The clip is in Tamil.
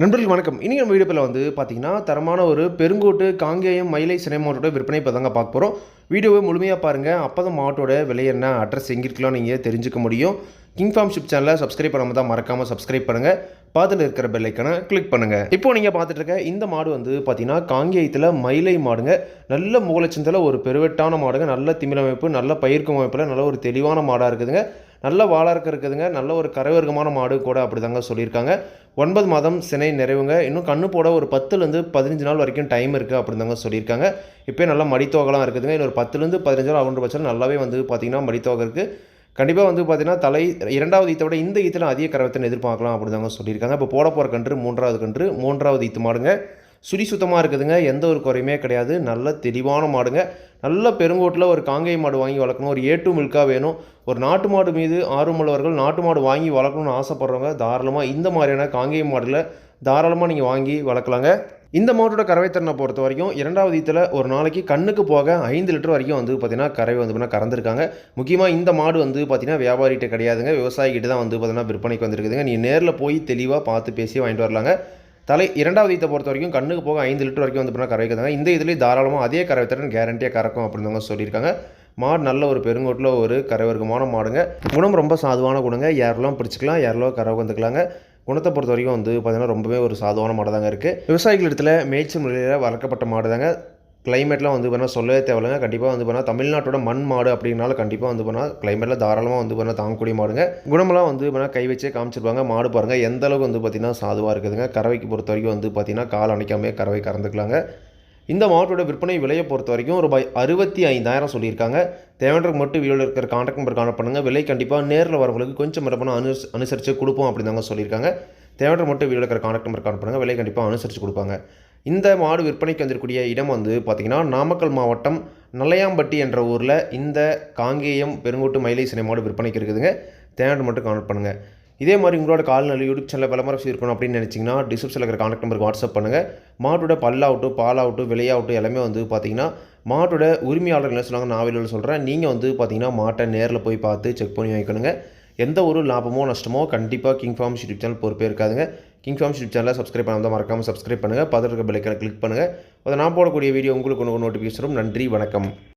நண்பர்கள் வணக்கம். இன்றைக்கி நம்ம வீடியோவில் வந்து பார்த்தீங்கன்னா தரமான ஒரு பெருங்கோட்டு காங்கேயம் மயிலை சினை விற்பனை இப்போ தாங்க பார்க்க போகிறோம் வீடியோவை முழுமையாக பாருங்கள் அப்போ தான் மாட்டோட விலை என்ன அட்ரஸ் எங்கே இருக்கலாம் நீங்கள் தெரிஞ்சுக்க முடியும். கிங் ஃபார்ம் ஷிப் சேனலை சப்ஸ்கிரைப் பண்ணாமல் தான் மறக்காமல் சப்ஸ்கிரைப் பண்ணுங்கள் பாதில் இருக்கிற பெல்லைக்கான கிளிக் பண்ணுங்கள் இப்போ நீங்கள் பார்த்துட்டு இருக்க இந்த மாடு வந்து பார்த்தீங்கன்னா காங்கேயத்தில் மயிலை மாடுங்க. நல்ல மூலச்சந்தில் ஒரு பெருவெட்டான மாடுங்க. நல்ல திமிழமைப்பு நல்ல பயிர்க்கும் அமைப்பில் நல்ல ஒரு தெளிவான மாடாக இருக்குதுங்க. நல்ல வாழறக்க இருக்குதுங்க. நல்ல ஒரு கரைவர்க்கமான மாடு கூட அப்படி தாங்க சொல்லியிருக்காங்க. ஒன்பது மாதம் சினை நிறைவுங்க. இன்னும் கண்ணு போட ஒரு பத்துலேருந்து பதினஞ்சு நாள் வரைக்கும் டைம் இருக்குது அப்படின்னு தாங்க சொல்லியிருக்காங்க. இப்போ நல்லா மடித்தோகலாம் இருக்குதுங்க. இன்னொரு பத்துலேருந்து பதினஞ்சு நாள் அவன்ற பட்சம் நல்லாவே வந்து பார்த்திங்கன்னா மடித்தோகை இருக்குது கண்டிப்பாக வந்து பார்த்திங்கன்னா தலை இரண்டாவது ஈத்தை விட இந்த ஈத்தில் அதிக கரவத்தை எதிர்பார்க்கலாம் அப்படி தாங்க சொல்லியிருக்காங்க. இப்போ போட போகிற கன்று மூன்றாவது கன்று மூன்றாவது ஈத்து மாடுங்க. சுழி சுத்தமாக இருக்குதுங்க. எந்த ஒரு குறையுமே கிடையாது. நல்ல தெளிவான மாடுங்க. நல்ல பெருங்கோட்டில் ஒரு காங்கேய மாடு வாங்கி வளர்க்கணும். ஒரு ஏட்டு மில்காக வேணும். ஒரு நாட்டு மாடு மீது ஆர்வமுள்ளவர்கள் நாட்டு மாடு வாங்கி வளர்க்கணும்னு ஆசைப்பட்றவங்க தாராளமாக இந்த மாதிரியான காங்கேய மாடில் தாராளமாக நீங்கள் வாங்கி வளர்க்கலாங்க. இந்த மாட்டோட திறனை பொறுத்த வரைக்கும் இரண்டாவது ஈத்தில் ஒரு நாளைக்கு கண்ணுக்கு போக ஐந்து லிட்டர் வரைக்கும் வந்து பார்த்திங்கன்னா கறவை வந்து பார்த்தீங்கன்னா கறந்துருக்காங்க. முக்கியமாக இந்த மாடு வந்து பார்த்திங்கன்னா வியாபாரிகிட்ட கிடையாதுங்க. விவசாயிகிட்ட தான் வந்து பார்த்திங்கன்னா விற்பனைக்கு வந்திருக்குதுங்க. நீங்கள் நேரில் போய் தெளிவாக பார்த்து பேசி வாங்கிட்டு வரலாங்க. தலை இரண்டாவது ஈத்தை பொறுத்த வரைக்கும் கண்ணுக்கு போக ஐந்து லிட்டர் வரைக்கும் வந்து பண்ணால் கறவைக்குதாங்க இந்த இதுலேயே தாராளமாக அதே கறவைத்திறன் கேரண்டியாக கறக்கும் அப்படின்னு சொல்லியிருக்காங்க. மாடு நல்ல ஒரு பெருங்கோட்டில் ஒரு கரைவர்க்கமான மாடுங்க. குணம் ரொம்ப சாதுவான குணங்க. யாரெல்லாம் பிடிச்சிக்கலாம் யாரெல்லாம் கறவை வந்துக்கலாங்க. குணத்தை பொறுத்த வரைக்கும் வந்து பார்த்திங்கன்னா ரொம்பவே ஒரு சாதுவான மாடு தாங்க இருக்குது விவசாயிகள் இடத்துல மேய்ச்சல் முறையில் வளர்க்கப்பட்ட மாடு தாங்க கிளைமேட்லாம் வந்து பண்ணால் சொல்லவே தேவையில்லைங்க. கண்டிப்பாக வந்து பண்ணால் தமிழ்நாட்டோட மண் மாடு அப்படின்னால கண்டிப்பாக வந்து பண்ணால் கிளைமேட்டில் தாராளமாக வந்து பண்ணால் தாங்கக்கூடிய மாடுங்க. குணமெல்லாம் வந்து பண்ணால் கை வச்சே காமிச்சிருப்பாங்க. மாடு பாருங்கள் எந்த அளவுக்கு வந்து பார்த்திங்கன்னா சாதுவாக இருக்குதுங்க. கறவைக்கு பொறுத்த வரைக்கும் வந்து பார்த்திங்கன்னா கால் அணைக்காமே கறவை கறந்துக்கலாங்க. இந்த மாட்டோட விற்பனை விலையை பொறுத்த வரைக்கும் ரூபாய் அறுபத்தி ஐந்தாயிரம் சொல்லியிருக்காங்க. தேவைன்றக்கு மட்டும் வீடியோவில் இருக்கிற கான்டாக்ட் நம்பர் காண பண்ணுங்கள் விலை கண்டிப்பாக நேரில் வரவங்களுக்கு கொஞ்சம் மரப்பணம் அனு அனுசரித்து கொடுப்போம் அப்படின்னு தாங்க சொல்லியிருக்காங்க. தேவைன்ற மட்டும் வீடியோவில் இருக்கிற கான்டாக்ட் நம்பர் காண பண்ணுங்கள் விலை கண்டிப்பாக அனுசரித்து கொடுப்பாங்க. இந்த மாடு விற்பனைக்கு வந்திருக்கூடிய இடம் வந்து பார்த்திங்கன்னா நாமக்கல் மாவட்டம் நல்லையாம்பட்டி என்ற ஊரில் இந்த காங்கேயம் பெருங்கோட்டு மயிலை சினை மாடு விற்பனைக்கு இருக்குதுங்க. தேவையான மட்டும் கான்டாக்ட் பண்ணுங்கள் இதே மாதிரி உங்களோட கால்நடை யூடியூப் சேனல் விளம்பரம் செய்யணும் அப்படின்னு நினச்சிங்கன்னா டிஸ்கிரிப்ஷனில் இருக்கிற கான்டாக்ட் நம்பருக்கு வாட்ஸ்அப் பண்ணுங்கள் மாட்டோட பல்லாகட்டும் பாலாகட்டும் விலையாகட்டும் எல்லாமே வந்து பார்த்திங்கன்னா மாட்டோட உரிமையாளர் என்ன சொன்னாங்க நான் வெளியில் சொல்கிறேன் நீங்கள் வந்து பார்த்தீங்கன்னா மாட்டை நேரில் போய் பார்த்து செக் பண்ணி வாங்கிக்கணுங்க. எந்த ஒரு லாபமோ நஷ்டமோ கண்டிப்பாக கிங் ஃபார்ம் யூடியூப் சேனல் பொறுப்பே இருக்காதுங்க. கிங் ஃபார்ம் யூடியூப் சேனலை சப்ஸ்கிரைப் பண்ணாமல் மறக்காமல் சப்ஸ்கிரைப் பண்ணுங்கள் பதற்கு பெல்லைக்கனை கிளிக் பண்ணுங்கள் அதை நான் போடக்கூடிய வீடியோ உங்களுக்கு ஒன்று நோட்டிஃபிகேஷன் நன்றி வணக்கம்.